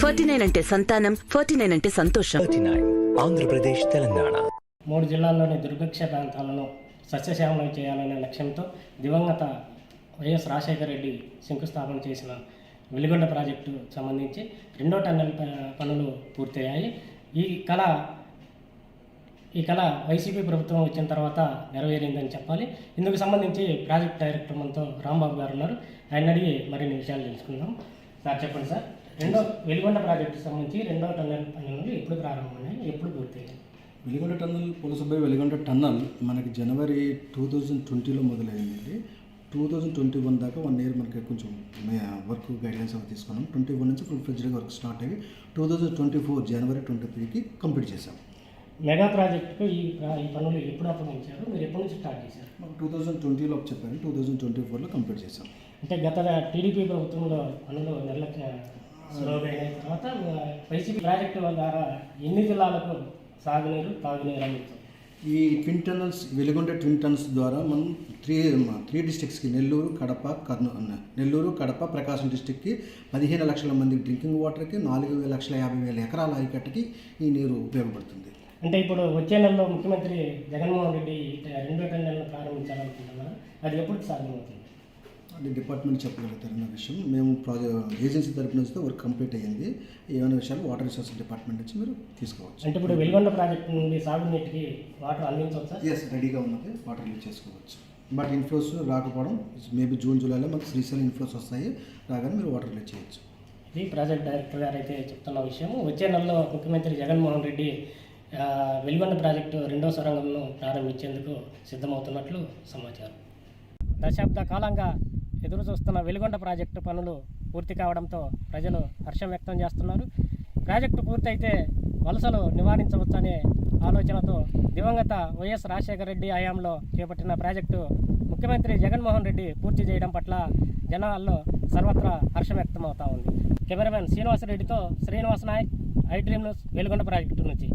Forty nine అంటే సంతానం forty nine అంటే సంతోషం. ఆంధ్రప్రదేశ్ తెలంగాణ. మూడు జిల్లాల్లోని దుర్భిక్ష ప్రాంతాలను సస్యశ్యామలం చేయాలనే లక్ష్యంతో దివంగత వైఎస్ రాజశేఖర రెడ్డి శంకుస్థాపన చేసిన వెలిగొండ ప్రాజెక్టు సంబంధించి రెండో టన్నెల్ పనులు పూర్తయ్యాయి. ఈ కళ ఈ కళ వైసీపీ ప్రభుత్వం వచ్చిన తర్వాత నెరవేరిందని చెప్పాలి. ఇందుకు సంబంధించి ప్రాజెక్ట్ డైరెక్టర్ మనతో రాంబాబు గారు ఉన్నారు. ఆయన అడిగి మరిన్ని విషయాలు తెలుసుకుందాం. సార్ చెప్పండి సార్. రెండో వెలిగొండ ప్రాజెక్టుకి సంబంధించి రెండో టన్నెల్ పనులు ఎప్పుడు ప్రారంభమయ్యాయి? ఎప్పుడు పూర్తయ్యాయి? వెలిగొండ టన్నల్ పులసభై వెలిగొండ టన్నల్ మనకి జనవరి టూ థౌజండ్ ట్వంటీలో మొదలైందండి. టూ థౌజండ్ ట్వంటీ వన్ దాకా వన్ ఇయర్ మనకి కొంచెం వర్క్ గైడ్లైన్స్ అవి తీసుకున్నాం. ట్వంటీ వన్ నుంచి ఫుల్ ఫ్లెడ్జ్గా వర్క్ స్టార్ట్ అయ్యి టూ థౌజండ్ ట్వంటీ ఫోర్ జనవరి ట్వంటీ త్రీకి కంప్లీట్ చేసాం మెగా ప్రాజెక్టుకు ఈ ఈ పనులు ఎప్పుడు అప్పగించారు? మీరు ఎప్పటి నుంచి స్టార్ట్ చేశారు? మాకు టూ థౌజండ్ ట్వంటీలో చెప్పాను టూ థౌజండ్ ట్వంటీ ఫోర్లో కంప్లీట్ చేసాం అంటే గత టీడీపీ ప్రభుత్వంలో పనులు నిర్లక్ష్య స్లోగా అయిన తర్వాత వైసీపీ ప్రాజెక్టు ద్వారా ఎన్ని జిల్లాలకు సాగునీరు తాగునీరు అందించారు? ఈ twin tunnels Veligonda twin tunnels ద్వారా మనం త్రీ త్రీ డిస్ట్రిక్ట్స్కి నెల్లూరు కడప కర్నూలు నెల్లూరు కడప ప్రకాశం డిస్టిక్కి పదిహేను లక్షల మంది డ్రింకింగ్ వాటర్కి నాలుగు లక్షల యాభై వేల ఎకరాల ఆయకట్టుకి ఈ నీరు ఉపయోగపడుతుంది. అంటే ఇప్పుడు వచ్చే నెలలో ముఖ్యమంత్రి జగన్మోహన్ రెడ్డి రెండో టన్నెలను ప్రారంభించాలనుకుంటున్నారు. అది ఎప్పుడు సాధ్యమవుతుంది? అది డిపార్ట్మెంట్ చెప్పగలుగుతారన్న విషయం. మేము ప్రాజెక్ట్ ఏజెన్సీ తరపు నుంచి వర్క్ కంప్లీట్ అయ్యింది. ఏమైనా విషయాలు వాటర్ రిసోర్స్ డిపార్ట్మెంట్ నుంచి మీరు తీసుకోవచ్చు. అంటే ఇప్పుడు వెలుగొండ ప్రాజెక్టు నుండి సాగునీటికి వాటర్ అందించవచ్చా? ఎస్ రెడీగా ఉన్నది. వాటర్ యూజ్ చేసుకోవచ్చు. బట్ ఇన్ఫ్లోస్ రాకపోవడం మేబీ జూన్ జూలైలో మనకు శ్రీశైలం ఇన్ఫ్లోస్ వస్తాయి. రాగానే మీరు వాటర్ రిలీజ్ చేయొచ్చు. ఇది ప్రాజెక్ట్ డైరెక్టర్ గారు అయితే చెప్తున్న విషయం వచ్చే నెలలో ముఖ్యమంత్రి జగన్మోహన్ రెడ్డి వెలుగొండ ప్రాజెక్టు రెండో సొరంగంను ప్రారంభించేందుకు సిద్ధమవుతున్నట్లు సమాచారం. దశాబ్ద కాలంగా ఎదురు చూస్తున్న వెలుగొండ ప్రాజెక్టు పనులు పూర్తి కావడంతో ప్రజలు హర్షం వ్యక్తం చేస్తున్నారు. ప్రాజెక్టు పూర్తయితే వలసలు నివారించవచ్చనే ఆలోచనతో దివంగత వైఎస్ రాజశేఖర రెడ్డి హయాంలో చేపట్టిన ప్రాజెక్టు ముఖ్యమంత్రి జగన్మోహన్ రెడ్డి పూర్తి చేయడం పట్ల జనాల్లో సర్వత్రా హర్షం వ్యక్తమవుతా ఉంది. Cameraman శ్రీనివాసరెడ్డితో Srinivas Naik iDream news Velugonda project నుంచి.